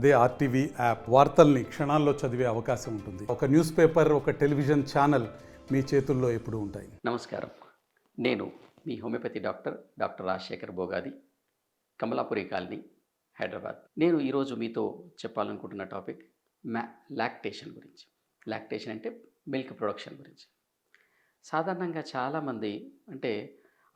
అదే RTV app వార్తల్ని క్షణాల్లో చదివే అవకాశం ఉంటుంది. ఒక న్యూస్ పేపర్ ఒక టెలివిజన్ ఛానల్ మీ చేతుల్లో ఎప్పుడు ఉంటాయి. నమస్కారం. నేను మీ homeopathy doctor doctor Rajasekhar Bogadi Kamalapuri colony Hyderabad. నేను ఈరోజు మీతో చెప్పాలనుకుంటున్న టాపిక్ మ్యా లాక్టేషన్ గురించి. లాక్టేషన్ అంటే మిల్క్ ప్రొడక్షన్ గురించి. సాధారణంగా చాలామంది అంటే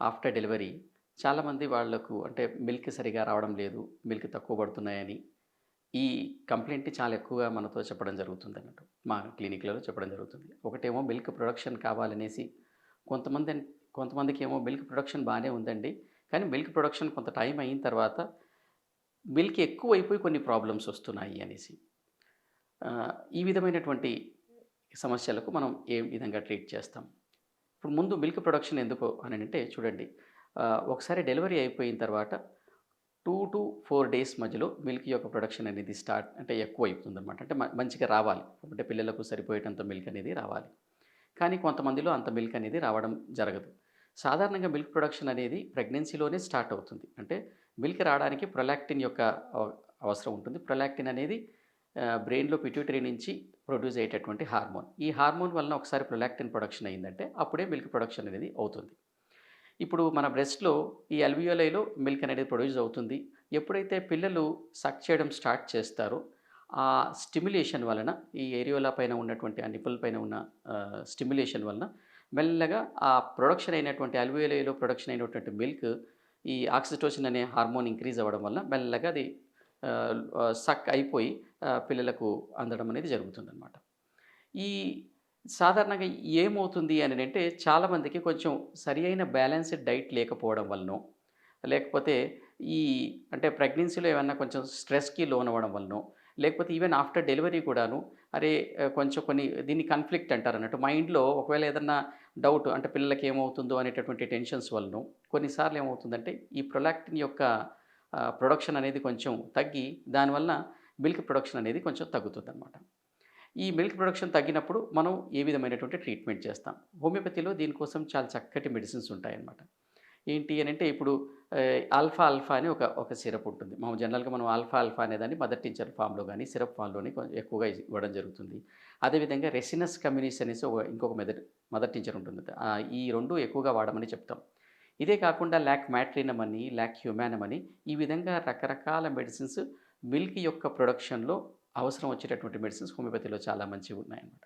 ఆఫ్టర్ డెలివరీ చాలామంది వాళ్ళకు అంటే మిల్క్ సరిగా రావడం లేదు మిల్క్ తక్కువ పడుతున్నాయని ఈ కంప్లైంట్ చాలా ఎక్కువగా మనతో చెప్పడం జరుగుతుంది అన్నట్టు. మా క్లినిక్లలో చెప్పడం జరుగుతుంది. ఒకటేమో మిల్క్ ప్రొడక్షన్ కావాలనేసి కొంతమంది కొంతమందికి ఏమో మిల్క్ ప్రొడక్షన్ బాగానే ఉందండి. కానీ మిల్క్ ప్రొడక్షన్ కొంత టైం అయిన తర్వాత మిల్క్ ఎక్కువ అయిపోయి కొన్ని ప్రాబ్లమ్స్ వస్తున్నాయి అనేసి. ఈ విధమైనటువంటి సమస్యలకు మనం ఏ విధంగా ట్రీట్ చేస్తాం? ఇప్పుడు ముందు మిల్క్ ప్రొడక్షన్ ఎందుకు అని అంటే చూడండి ఒకసారి డెలివరీ అయిపోయిన తర్వాత టూ టు ఫోర్ డేస్ మధ్యలో మిల్క్ యొక్క ప్రొడక్షన్ అనేది స్టార్ట్ అంటే ఎక్కువ అవుతుంది అనమాట అంటే మంచిగా రావాలి. అంటే పిల్లలకు సరిపోయేటంత మిల్క్ అనేది రావాలి. కానీ కొంతమందిలో అంత మిల్క్ అనేది రావడం జరగదు. సాధారణంగా మిల్క్ ప్రొడక్షన్ అనేది ప్రెగ్నెన్సీలోనే స్టార్ట్ అవుతుంది. అంటే మిల్క్ రావడానికి ప్రొలాక్టిన్ యొక్క అవసరం ఉంటుంది. ప్రొలాక్టిన్ అనేది బ్రెయిన్లో పిట్యూటరీ నుంచి ప్రొడ్యూస్ అయ్యేటటువంటి హార్మోన్. ఈ హార్మోన్ వలన ఒకసారి ప్రొలాక్టిన్ ప్రొడక్షన్ అయిందంటే అప్పుడే మిల్క్ ప్రొడక్షన్ అనేది అవుతుంది. ఇప్పుడు మన బ్రెస్ట్లో ఈ అల్వియోలైలో మిల్క్ అనేది ప్రొడ్యూస్ అవుతుంది. ఎప్పుడైతే పిల్లలు సక్ చేయడం స్టార్ట్ చేస్తారో ఆ స్టిమ్యులేషన్ వలన ఈ ఏరియోలా పైన ఉన్నటువంటి ఆ నిపుల్ పైన ఉన్న స్టిమ్యులేషన్ వలన మెల్లగా ఆ ప్రొడక్షన్ అయినటువంటి అల్వియోలైలో ప్రొడక్షన్ అయినటువంటి మిల్క్ ఈ ఆక్సిటోసిన్ అనే హార్మోన్ ఇంక్రీజ్ అవ్వడం వల్ల మెల్లగా అది సక్ అయిపోయి పిల్లలకు అందడం అనేది జరుగుతుందన్నమాట. ఈ సాధారణంగా ఏమవుతుంది అని అంటే చాలామందికి కొంచెం సరి అయిన బ్యాలెన్స్డ్ డైట్ లేకపోవడం వలన లేకపోతే ఈ అంటే ప్రెగ్నెన్సీలో ఏమన్నా కొంచెం స్ట్రెస్కి లోన్ అవ్వడం వలన లేకపోతే ఈవెన్ ఆఫ్టర్ డెలివరీ కూడాను అరే కొంచెం కొన్ని దీన్ని కన్ఫ్లిక్ట్ అంటారు అన్నట్టు. మైండ్లో ఒకవేళ ఏదన్నా డౌట్ అంటే పిల్లలకి ఏమవుతుందో అనేటటువంటి టెన్షన్స్ వలన కొన్నిసార్లు ఏమవుతుందంటే ఈ ప్రొలాక్టిన్ యొక్క ప్రొడక్షన్ అనేది కొంచెం తగ్గి దానివల్ల మిల్క్ ప్రొడక్షన్ అనేది కొంచెం తగ్గుతుంది అన్నమాట ఈ మిల్క్ ప్రొడక్షన్ తగ్గినప్పుడు మనం ఏ విధమైనటువంటి ట్రీట్మెంట్ చేస్తాం? హోమియోపతిలో దీనికోసం చాలా చక్కటి మెడిసిన్స్ ఉంటాయన్నమాట. ఏంటి అని అంటే ఇప్పుడు ఆల్ఫా ఆల్ఫా అని ఒక ఒక సిరప్ ఉంటుంది. మనం జనరల్గా మనం ఆల్ఫా ఆల్ఫా అనేదాన్ని మదర్ టీచర్ ఫామ్లో కానీ సిరప్ ఫామ్లోని ఎక్కువగా ఇవ్వడం జరుగుతుంది. అదేవిధంగా రెసినస్ కమ్యూనిస్ అనేసి ఒక ఇంకొక మెదర్ మదర్ టీచర్ ఉంటుంది. ఈ రెండు ఎక్కువగా వాడమని చెప్తాం. ఇదే కాకుండా ల్యాక్ మ్యాట్రినమ్ అని ల్యాక్ హ్యూమానమని అని ఈ విధంగా రకరకాల మెడిసిన్స్ మిల్క్ యొక్క ప్రొడక్షన్లో అవసరం వచ్చేటటువంటి మెడిసిన్స్ హోమియోపతిలో చాలా మంచివి ఉన్నాయన్నమాట.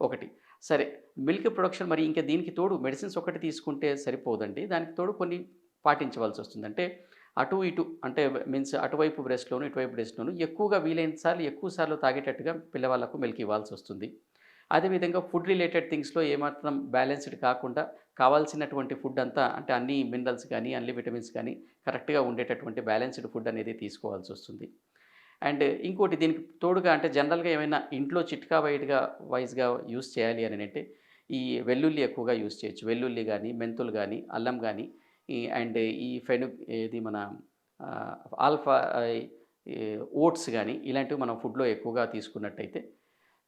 ఒకటి సరే మిల్క్ ప్రొడక్షన్ మరి ఇంకా దీనికి తోడు మెడిసిన్స్ ఒకటి తీసుకుంటే సరిపోదండి. దానికి తోడు కొన్ని పాటించవలసి వస్తుంది. అంటే అటు ఇటు అంటే మీన్స్ అటువైపు బ్రెస్ట్లోను ఇటువైపు బ్రెస్ట్లోను ఎక్కువగా వీలైన సార్లు ఎక్కువ సార్లు తాగేటట్టుగా పిల్లవాళ్ళకు మిల్క్ ఇవ్వాల్సి వస్తుంది. అదేవిధంగా ఫుడ్ రిలేటెడ్ థింగ్స్లో ఏమాత్రం బ్యాలెన్స్డ్ కాకుండా కావాల్సినటువంటి ఫుడ్ అంతా అంటే అన్ని మినరల్స్ కానీ అన్ని విటమిన్స్ కానీ కరెక్ట్గా ఉండేటటువంటి బ్యాలెన్స్డ్ ఫుడ్ అనేది తీసుకోవాల్సి వస్తుంది. అండ్ ఇంకోటి దీనికి తోడుగా అంటే జనరల్గా ఏమైనా ఇంట్లో చిట్కా వైట్గా వైజ్గా యూస్ చేయాలి అని అంటే ఈ వెల్లుల్లి ఎక్కువగా యూస్ చేయొచ్చు. వెల్లుల్లి కానీ మెంతులు కానీ అల్లం కానీ అండ్ ఈ ఫెను ఇది మన ఆల్ఫా ఓట్స్ కానీ ఇలాంటివి మనం ఫుడ్లో ఎక్కువగా తీసుకున్నట్టయితే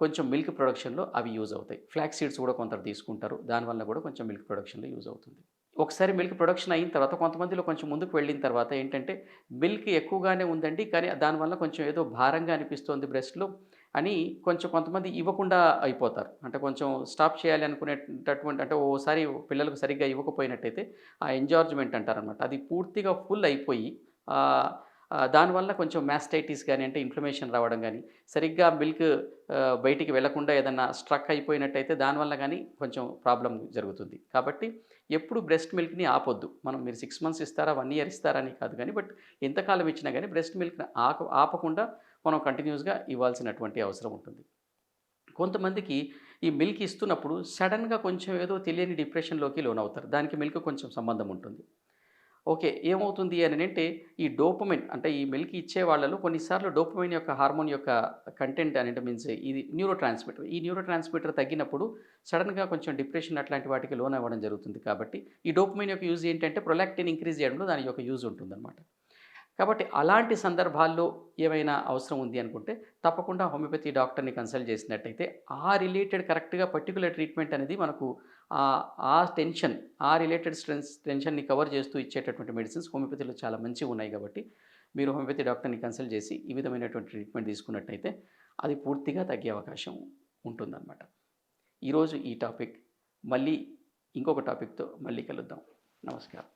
కొంచెం మిల్క్ ప్రొడక్షన్లో అవి యూజ్ అవుతాయి. ఫ్లాక్ సీడ్స్ కూడా కొంత తీసుకుంటారు. దానివల్ల కూడా కొంచెం మిల్క్ ప్రొడక్షన్లో యూజ్ అవుతుంది. ఒకసారి మిల్క్ ప్రొడక్షన్ అయిన తర్వాత కొంతమందిలో కొంచెం ముందుకు వెళ్ళిన తర్వాత ఏంటంటే మిల్క్ ఎక్కువగానే ఉందండి కానీ దానివల్ల కొంచెం ఏదో భారంగా అనిపిస్తుంది బ్రెస్ట్లో అని కొంచెం కొంతమంది ఇవ్వకుండా అయిపోతారు. అంటే కొంచెం స్టాప్ చేయాలి అనుకునేటటువంటి అంటే ఓసారి పిల్లలకు సరిగ్గా ఇవ్వకపోయినట్టయితే ఆ ఎంజార్జ్మెంట్ అంటారనమాట అది పూర్తిగా ఫుల్ అయిపోయి దానివల్ల కొంచెం మ్యాస్టైటిస్ కానీ అంటే ఇన్ఫ్లమేషన్ రావడం కానీ సరిగ్గా మిల్క్ బయటికి వెళ్ళకుండా ఏదన్నా స్ట్రక్ అయిపోయినట్టయితే దానివల్ల కానీ కొంచెం ప్రాబ్లం జరుగుతుంది. కాబట్టి ఎప్పుడు బ్రెస్ట్ మిల్క్ని ఆపొద్దు. మనం మీరు సిక్స్ మంత్స్ ఇస్తారా వన్ ఇయర్ ఇస్తారా అని కాదు కానీ బట్ ఎంతకాలం ఇచ్చినా కానీ బ్రెస్ట్ మిల్క్ని ఆక ఆపకుండా మనం కంటిన్యూస్గా ఇవ్వాల్సినటువంటి అవసరం ఉంటుంది. కొంతమందికి ఈ మిల్క్ ఇస్తున్నప్పుడు సడన్గా కొంచెం ఏదో తెలియని డిప్రెషన్లోకి లోన్ అవుతారు దానికి మిల్క్ కొంచెం సంబంధం ఉంటుంది. ఓకే ఏమవుతుంది అని అంటే ఈ డోపమైన్ అంటే ఈ మిల్క్ ఇచ్చే వాళ్ళలో కొన్నిసార్లు డోపమైన్ యొక్క హార్మోన్ యొక్క కంటెంట్ అనేది మీన్స్ ఇది న్యూరో ట్రాన్స్మిటర్ ఈ న్యూరో ట్రాన్స్మిటర్ తగ్గినప్పుడు సడన్గా కొంచెం డిప్రెషన్ అట్లాంటి వాటికి లోన్ అవ్వడం జరుగుతుంది కాబట్టి ఈ డోపమైన్ యొక్క యూజ్ ఏంటంటే ప్రొలాక్టిన్ ఇంక్రీజ్ చేయడంలో దాని యొక్క యూజ్ ఉంటుందన్నమాట. కాబట్టి అలాంటి సందర్భాల్లో ఏమైనా అవసరం ఉంది అనుకుంటే తప్పకుండా హోమియోపతి డాక్టర్ని కన్సల్ట్ చేసినట్టయితే ఆ రిలేటెడ్ కరెక్ట్గా పర్టికులర్ ట్రీట్మెంట్ అనేది మనకు ఆ- టెన్షన్ ఆ రిలేటెడ్ స్ట్రెన్స్ టెన్షన్ని కవర్ చేస్తూ ఇచ్చేటటువంటి మెడిసిన్స్ హోమియోపతిలో చాలా మంచిగా ఉన్నాయి కాబట్టి మీరు హోమియోపతి డాక్టర్ని కన్సల్ట్ చేసి ఈ విధమైనటువంటి ట్రీట్మెంట్ తీసుకున్నట్టయితే అది పూర్తిగా తగ్గే అవకాశం ఉంటుందన్నమాట. ఈరోజు ఈ టాపిక్. మళ్ళీ ఇంకొక టాపిక్తో మళ్ళీ కలుద్దాం. నమస్కారం.